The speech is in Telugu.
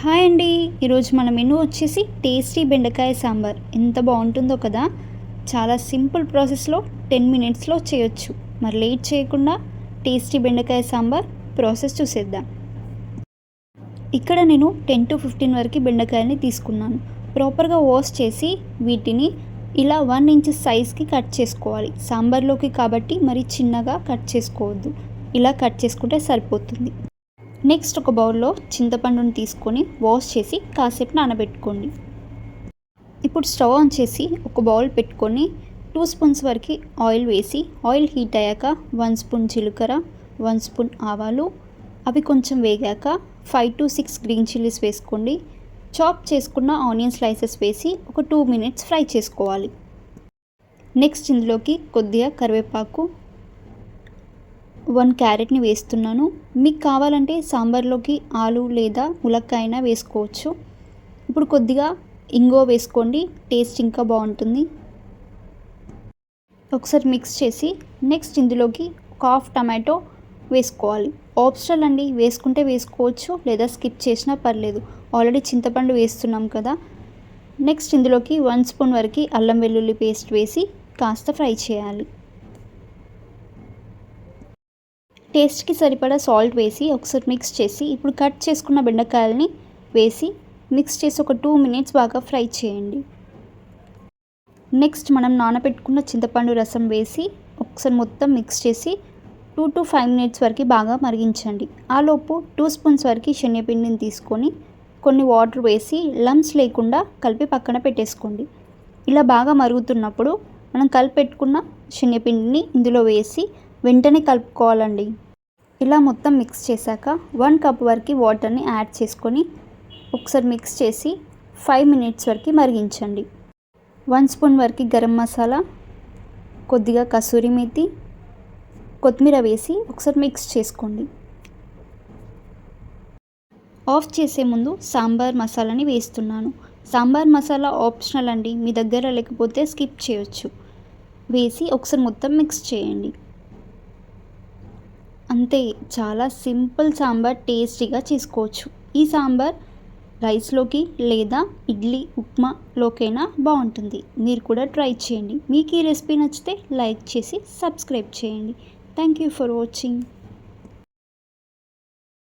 హాయ్ అండి. ఈరోజు మన మెనూ వచ్చేసి టేస్టీ బెండకాయ సాంబార్. ఎంత బాగుంటుందో కదా? చాలా సింపుల్ ప్రాసెస్లో టెన్ మినిట్స్లో చేయొచ్చు. మరి లేట్ చేయకుండా టేస్టీ బెండకాయ సాంబార్ ప్రాసెస్ చూసేద్దాం. ఇక్కడ నేను టెన్ టు ఫిఫ్టీన్ వరకు బెండకాయని తీసుకున్నాను. ప్రాపర్గా వాష్ చేసి వీటిని ఇలా వన్ ఇంచ్ సైజ్కి కట్ చేసుకోవాలి. సాంబార్లోకి కాబట్టి మరి చిన్నగా కట్ చేసుకోవద్దు. ఇలా కట్ చేసుకుంటే సరిపోతుంది. నెక్స్ట్ ఒక బౌల్లో చింతపండుని తీసుకొని వాష్ చేసి కాసేపు నానబెట్టుకోండి. ఇప్పుడు స్టవ్ ఆన్ చేసి ఒక బౌల్ పెట్టుకొని టూ స్పూన్స్ వరకు ఆయిల్ వేసి ఆయిల్ హీట్ అయ్యాక వన్ స్పూన్ జీలకర్ర వన్ స్పూన్ ఆవాలు అవి కొంచెం వేగాక five to six green chillies వేసుకోండి. చాప్ చేసుకున్న ఆనియన్ స్లైసెస్ వేసి ఒక టూ మినిట్స్ ఫ్రై చేసుకోవాలి. నెక్స్ట్ ఇందులోకి కొద్దిగా కరివేపాకు వన్ క్యారెట్ని వేస్తున్నాను. మీకు కావాలంటే సాంబార్లోకి ఆలు లేదా ములక్కాయన వేసుకోవచ్చు. ఇప్పుడు కొద్దిగా ఇంగో వేసుకోండి. టేస్ట్ ఇంకా బాగుంటుంది. ఒకసారి మిక్స్ చేసి నెక్స్ట్ ఇందులోకి ఒక హాఫ్ టమాటో వేసుకోవాలి. ఆప్షనల్ అండి. వేసుకుంటే వేసుకోవచ్చు లేదా స్కిప్ చేసినా పర్లేదు. ఆల్రెడీ చింతపండు వేస్తున్నాం కదా. నెక్స్ట్ ఇందులోకి వన్ స్పూన్ వరకు అల్లం వెల్లుల్లి పేస్ట్ వేసి కాస్త ఫ్రై చేయాలి. టేస్ట్కి సరిపడా సాల్ట్ వేసి ఒకసారి మిక్స్ చేసి ఇప్పుడు కట్ చేసుకున్న బెండకాయలని వేసి మిక్స్ చేసి ఒక టూ మినిట్స్ బాగా ఫ్రై చేయండి. నెక్స్ట్ మనం నానబెట్టుకున్న చింతపండు రసం వేసి ఒకసారి మొత్తం మిక్స్ చేసి టూ టు ఫైవ్ మినిట్స్ వరకు బాగా మరిగించండి. ఆలోపు టూ స్పూన్స్ వరకు శనగపిండిని తీసుకొని కొన్ని వాటర్ వేసి లమ్స్ లేకుండా కలిపి పక్కన పెట్టేసుకోండి. ఇలా బాగా మరుగుతున్నప్పుడు మనం కలిపెట్టుకున్న శనగపిండిని ఇందులో వేసి వెంటనే కలుపుకోవాలండి. ఇలా మొత్తం మిక్స్ చేశాక వన్ కప్ వరకు వాటర్ని యాడ్ చేసుకొని ఒకసారి మిక్స్ చేసి ఫైవ్ మినిట్స్ వరకు మరిగించండి. వన్ స్పూన్ వరకు గరం మసాలా కొద్దిగా కసూరి మెతి కొత్తిమీర వేసి ఒకసారి మిక్స్ చేసుకోండి. ఆఫ్ చేసే ముందు సాంబార్ మసాలాని వేస్తున్నాను. సాంబార్ మసాలా ఆప్షనల్ అండి. మీ దగ్గర లేకపోతే స్కిప్ చేయొచ్చు. వేసి ఒకసారి మొత్తం మిక్స్ చేయండి. అంతే చాలా సింపుల్ సాంబార్ టేస్టీగా చేసుకోవచ్చు. ఈ సాంబార్ రైస్లోకి లేదా ఇడ్లీ ఉప్మాలోకైనా బాగుంటుంది మీరు కూడా ట్రై చేయండి. మీకు ఈ రెసిపీ నచ్చితే లైక్ చేసి సబ్స్క్రైబ్ చేయండి. Thank you for watching.